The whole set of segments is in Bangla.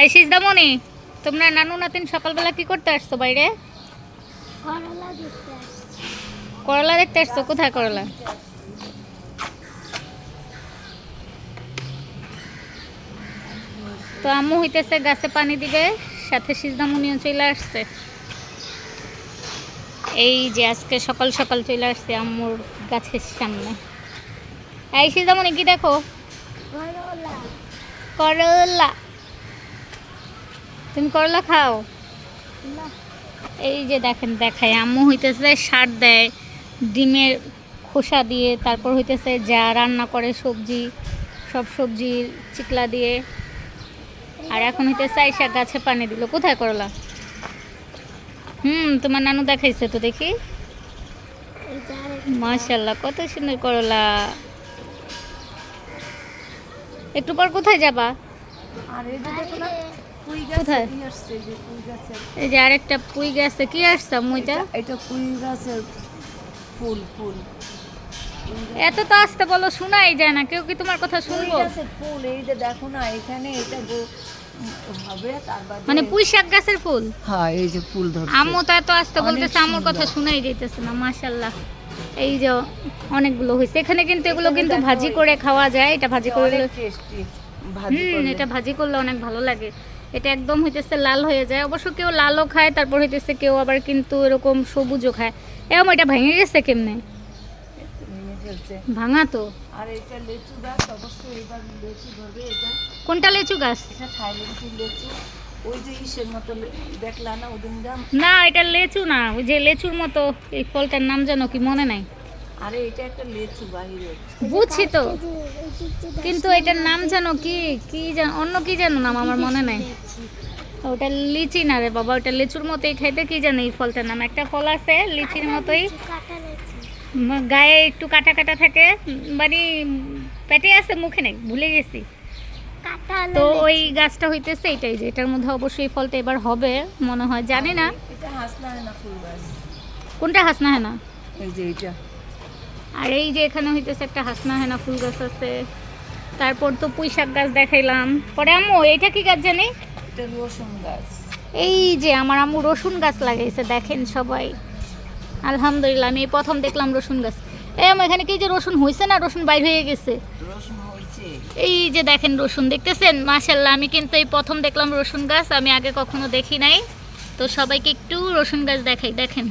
এই সিজদামণি তোমরা নানু নাতিন সকালবেলা কি করতে আসছো বাইরে? করলা দেখতে আসছি। কোথায় করলা? তো আম্মু হইতেছে গাছে পানি দিবে সাথে সিজদামুনিও চলে আসছে। এই যে আজকে সকাল সকাল চলে আসছে আম্মুর গাছের সামনে। এই সিজদামণি কি দেখো? করলা। করলা। তুমি করলা খাও। এই যে দেখেন দেখায় আম্মু হইতেছে সার দেয় ডিমের খোসা দিয়ে তারপর হইতেছে যা রান্না করে সবজি সব সবজির চিকলা দিয়ে। আর এখন হইতেছে আইসা গাছে পানি দিল। কোথায় করলা? হুম তোমার নানু দেখাইছে তো দেখি। এই মাশাল্লাহ কত সুন্দর করলা। একটু পর কোথায় যাবা? আর দেখো না। কুই কোথায়? এই যে কুই গাছের এই যে আরেকটা পুই গেছে কি আসছে মুইটা? এটা কুই গাছের ফুল ফুল। এত তো আসতে বলো শোনাই যায় না। কেউ কি তোমার কথা শুনব? ফুল এই যে দেখো না এখানে এটা মানে পুঁই শাক গাছের ফুল? হ্যাঁ এই যে ফুল ধরছে। আম্মু তো এত আসতে বলতেছে আম্মুর কথা। শোনাই যাইতেছে না মাশাল্লাহ এই যে অনেকগুলো হয়েছে এখানে কিন্তু এগুলো কিন্তু ভাজি করে খাওয়া যায়। এটা ভাজি করে অনেক টেস্টি ভাজি হুম এটা ভাজি করলে অনেক ভালো লাগে। এটা একদম হইতেছে লাল হয়ে যায়। অবশ্য কেউ লালও খায় তারপর হইতেছে কেউ আবার কিন্তু এরকম সবুজও খায়। এরকম এটা ভেঙে গেছে কেমনে? ভাঙা তো। আর এটা লেচু গাছ অবশ্যই এবার লেচু ধরবে এটা। কোনটা লিচু গাছ? এটা থাইল্যান্ডের লেচু। ওই যে ইসের মতো দেখলা না ওদিন না এটা লেচু না ওই যে লেচুর মতো এই ফলটার নাম জানো কি মনে নাই। আরে এটা একটা লেচু বাহিরে। বুঝছি তো। কিন্তু এটার নাম জানো কি? কি জানো? অন্য কি জানো নাম আমার মনে নাই? ওটা লিচি না রে বাবা ওটা লিচুর মতোই খাইতে কি জানি এই ফলটার নাম? একটা ফল আছে লিচির মতোই। গায়ে একটু কাটা কাটা থাকে। মানে পেটে আছে মুখে নেই ভুলে গেছি। তো ওই গাছটা হইতেছে এটাই যে এটার মধ্যে অবশ্যই ফলটা এবার হবে মনে হয় জানি না। এটা হাসনা না কোনটা হাসনা হেনা এই যে এটা আর এই যে এখানে হইতেছে একটা হাসনা হেনা ফুল গাছ আছে। তারপর তো পুঁই শাক গাছ দেখাইলাম। পরে আম্মু এটা কি গাছ জানি? এটা রসুন গাছ। এই যে আমার আম্মু রসুন গাছ লাগাইছে দেখেন সবাই। আলহামদুলিল্লাহ আমি এই প্রথম দেখলাম রসুন গাছ। এই আমার এখানে কি যে রসুন হয়েছে না রসুন বাইর হয়ে গেছে? এই যে দেখেন রসুন দেখতেছেন? মাশাল্লাহ আমি কিন্তু এই প্রথম দেখলাম রসুন গাছ আমি আগে কখনো দেখি নাই। তো সবাইকে একটু রসুন গাছ দেখাই দেখেন।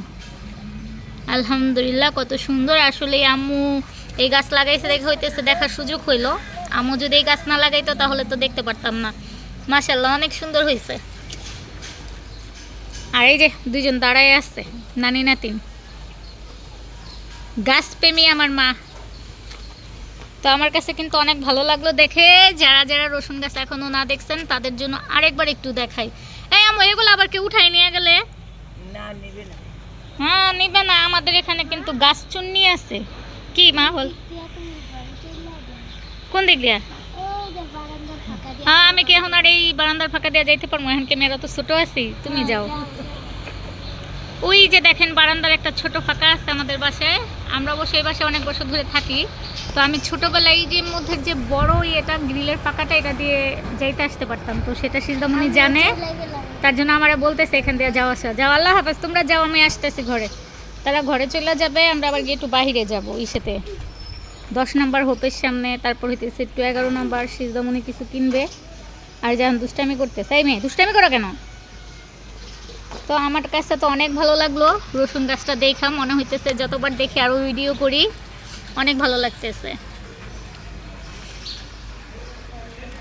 আলহামদুলিল্লাহ, কত সুন্দর। আসলে আম্মু এই গাছ লাগাইছে দেখে হইতেছে দেখার সুযোগ হইল। আম্মু যদি এই গাছ না লাগাইতো তাহলে তো দেখতে পারতাম না। মাশাল্লাহ অনেক সুন্দর হয়েছে আর এই যে দুইজন দাঁড়ায় আসছে নানি নাতিন। গাছ প্রেমী আমার মা। তো আমার কাছে কিন্তু অনেক ভালো লাগল দেখে। যারা যারা রসুন গাছ এখনও না দেখছেন, তাদের জন্য আরেকবার একটু দেখাই। এই আমার এগুলো আবার কেউ উঠাই নিয়ে গেলে? হ্যাঁ নিবে না আমাদের এখানে কিন্তু গাছ চুন্নি আছে। কি মা বল। কোন দিক দিয়া? হ্যাঁ আমি কি এখন আর এই বারান্দার ফাঁকা দিয়ে যাইতে পারব? এখন কি মেয়েরা তো ছোট আছি তুমি যাও। ওই যে দেখেন বারান্দার একটা ছোট ফাঁকা আছে আমাদের বাসায়। আমরা অবশ্য এই বাসায় অনেক বছর ধরে থাকি। তো আমি ছোটবেলায় এই যে মধ্যে যে বড় এটা গ্রিলের ফাঁকাটা এটা দিয়ে যাইতে আসতে পারতাম। তো সেটা সিদ্ধামণি জানে। তার জন্য আমারে বলতেছে, এখান দিয়ে যাওয়া আসা। যাও, আল্লাহ হাফেজ, তোমরা যাও, আমি আসতেছি ঘরে। তারা ঘরে চলে যাবে, আমরা আবার গিয়ে একটু বাহিরে যাব ইসেতে। দশ নম্বর হোপের সামনে, তারপর হইতেছে একটু এগারো নাম্বার, সিজদামণি কিছু কিনবে। আর যেমন দুষ্টামি করতেছে। এই মেয়ে, দুষ্টামি করো কেন? তো আমার কাছে তো অনেক ভালো লাগল। রসুন গাছটা দেখা, মনে হইতেছে যতবার দেখি আরও ভিডিও করি, অনেক ভালো লাগতেছে।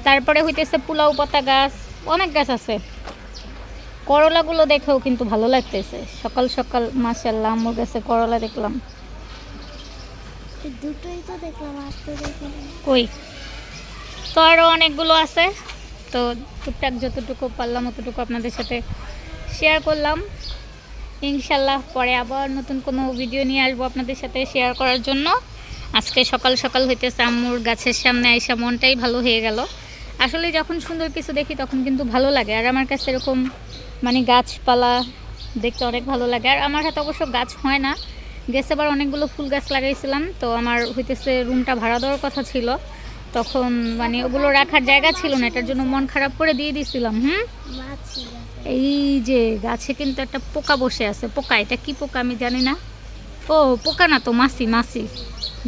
তারপরে হইতেছে পোলাও পাতা গাছ, অনেক গাছ আছে। করলাগুলো দেখেও কিন্তু ভালো লাগতেছে। সকাল সকাল মাসাল্লাহ আম্মুর কাছে করলা দেখলাম। দুটোই তো দেখলাম কই? তো আরও অনেকগুলো আছে। তো টুকটাক যতটুকু পারলাম অতটুকু আপনাদের সাথে শেয়ার করলাম। ইনশাল্লাহ পরে আবার নতুন কোনো ভিডিও নিয়ে আসব আপনাদের সাথে শেয়ার করার জন্য। আজকে সকাল সকাল হইতেছে আম্মুর গাছের সামনে আইসা মনটাই ভালো হয়ে গেল। আসলে যখন সুন্দর কিছু দেখি তখন কিন্তু ভালো লাগে। আর আমার কাছে এরকম মানে গাছপালা দেখতে অনেক ভালো লাগে। আর আমার হাতে অবশ্য গাছ হয় না। গেছে আবার অনেকগুলো ফুল গাছ লাগাইছিলাম তো আমার হইতেছে রুমটা ভাড়া দেওয়ার কথা ছিল। তখন মানে ওগুলো রাখার জায়গা ছিল না এটার জন্য মন খারাপ করে দিয়ে দিছিলাম হুম? এই যে গাছে কিন্তু একটা পোকা বসে আছে। পোকা এটা কি পোকা আমি জানি না। ও পোকা না তো মাছি মাছি।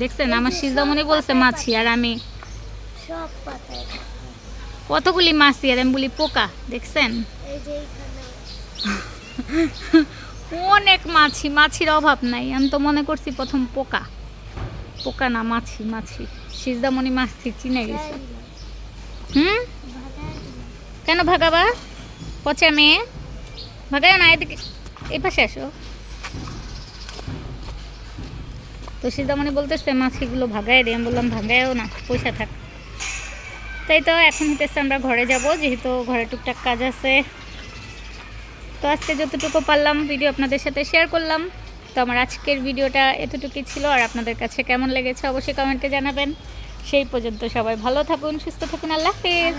দেখছেন আমার সিজামনি বলছে মাছি আর আমি সব কতগুলি মাছি আর আমি বলি পোকা দেখছেন? এই যে এইখানে। অনেক মাছি, মাছির অভাব নাই। আমি তো মনে করছি প্রথম পোকা। পোকা না, মাছি মাছি। সিজদামণি মাছি চিনে গেছে। হুম? কেন ভাগাবা? পচা মেয়ে? ভাগায় না, এদিকে, এই পাশে আসো। তো সিদ্ধামণি বলতেছে, মাছিগুলো ভাগায় দিই আমি বললাম, ভাগায়ও না, পয়সা থাক। তাই তো এখন হইতেছে আমরা ঘরে যাব, যেহেতু ঘরে টুকটাক কাজ আছে। তো আজকে যতটুকু পারলাম ভিডিও আপনাদের সাথে শেয়ার করলাম। তো আমার আজকের ভিডিওটা এতটুকুই ছিল, আর আপনাদের কাছে কেমন লেগেছে অবশ্যই কমেন্টে জানাবেন। সেই পর্যন্ত সবাই ভালো থাকুন, সুস্থ থাকুন আল্লাহ হাফিজ।